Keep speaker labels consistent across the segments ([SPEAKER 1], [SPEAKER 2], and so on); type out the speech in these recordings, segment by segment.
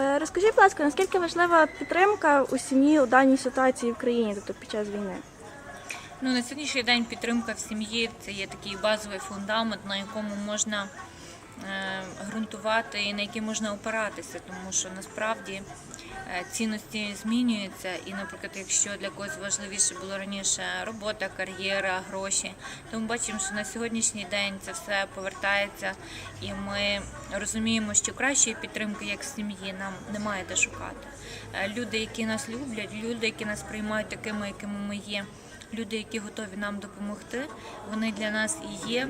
[SPEAKER 1] Е, Розкажіть, будь ласка, наскільки важлива підтримка у сім'ї у даній ситуації в країні, тобто під час війни?
[SPEAKER 2] Ну, на сьогоднішній день підтримка в сім'ї це є такий базовий фундамент, на якому можна ґрунтувати і на який можна опиратися, тому що насправді е, цінності змінюються. І, наприклад, якщо для когось важливіше було раніше робота, кар'єра, гроші, то ми бачимо, що на сьогоднішній день це все повертається, і ми розуміємо, що кращої підтримки, як сім'ї, нам немає де шукати. Е, Люди, які нас люблять, люди, які нас приймають такими, якими ми є люди, які готові нам допомогти, вони для нас і є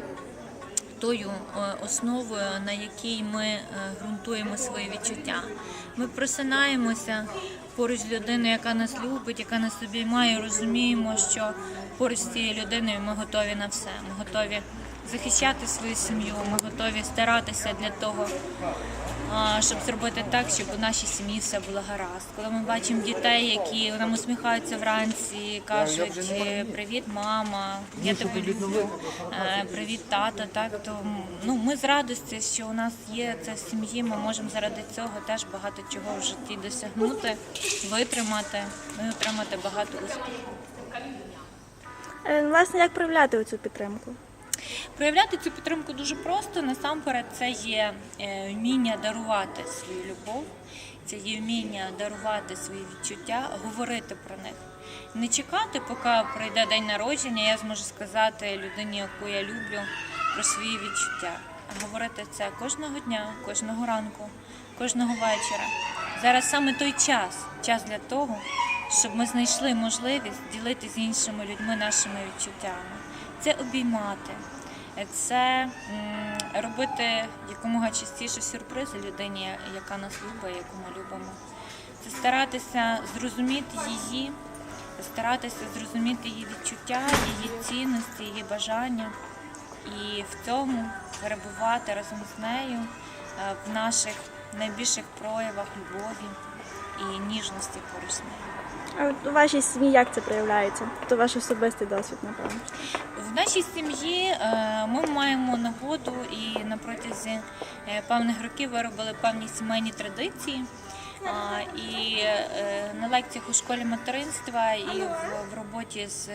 [SPEAKER 2] тою е, основою, на якій ми е, ґрунтуємо свої відчуття. Ми просинаємося поруч з людиною, яка нас любить, яка нас обіймає, розуміємо, що поруч з цією людиною ми готові на все. Ми готові захищати свою сім'ю, ми готові старатися для того, щоб зробити так, щоб у нашій сім'ї все було гаразд. Коли ми бачимо дітей, які нам усміхаються вранці, кажуть привіт, мама, я тебе люблю, е, привіт, тато. Так то ну ми з радості, що у нас є це в сім'ї. Ми можемо заради цього теж багато чого в житті досягнути, витримати і отримати багато успіху.
[SPEAKER 1] Е, Власне, як проявляти цю підтримку?
[SPEAKER 2] Проявляти цю підтримку дуже просто. Насамперед, це є е, вміння дарувати свою любов, це є вміння дарувати свої відчуття, говорити про них. Не чекати, поки прийде день народження, я зможу сказати людині, яку я люблю, про свої відчуття. А говорити це кожного дня, кожного ранку, кожного вечора. Зараз саме той час, час для того, щоб ми знайшли можливість ділитися з іншими людьми нашими відчуттями. Це обіймати, це робити якомога частіше сюрпризи людині, яка нас любить, яку ми любимо. Це старатися зрозуміти її, старатися зрозуміти її відчуття, її цінності, її бажання і в цьому перебувати разом з нею е, в наших найбільших проявах любові і ніжності поруч з нею.
[SPEAKER 1] А у вашій сім'ї як це проявляється? Тобто ваш особистий досвід, напевно.
[SPEAKER 2] В нашій сім'ї е, ми маємо нагоду і на протязі е, певних років виробили певні сімейні традиції. І е, на лекціях у школі материнства і в, роботі з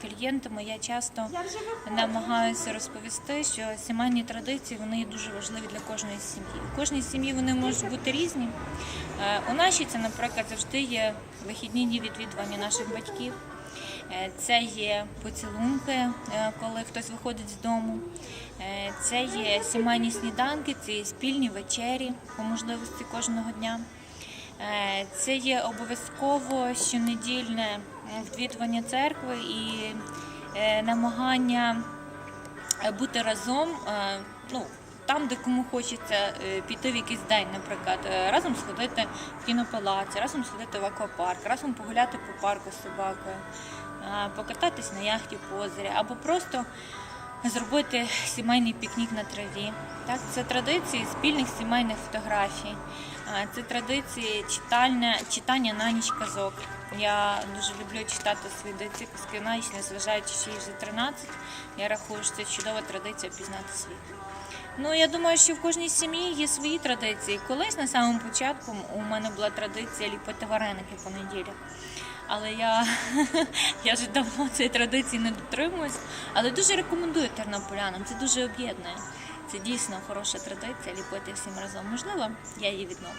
[SPEAKER 2] клієнтами я часто намагаюся розповісти, що сімейні традиції вони дуже важливі для кожної сім'ї. У кожній сім'ї вони можуть бути різні. У нашій це, наприклад, завжди є вихідні дні відвідування наших батьків. Е, Це є поцілунки, е, коли хтось виходить з дому. Е, Це є сімейні сніданки, це є спільні вечері по можливості кожного дня. Це є обов'язково щонедільне відвідування церкви і намагання бути разом. Ну, там, де кому хочеться піти в якийсь день, наприклад, разом сходити в кінопалац, разом сходити в аквапарк, разом погуляти по парку з собакою, покататись на яхті по озері, або просто зробити сімейний пікнік на траві. Так, це традиції спільних сімейних фотографій. Це традиції читання, читання на ніч казок. Я дуже люблю читати свої доці казки на ніч, незважаючи, що їй вже 13. Я рахую, що це чудова традиція пізнати світ. Ну, я думаю, що в кожній сім'ї є свої традиції. Колись на самому початку у мене була традиція ліпити вареники по неділях. Але я, я вже давно цієї традиції не дотримуюсь. Але дуже рекомендую тернополянам. Це дуже об'єднує. Це дійсно хороша традиція ліпити всім разом. Можливо, я її відновлю.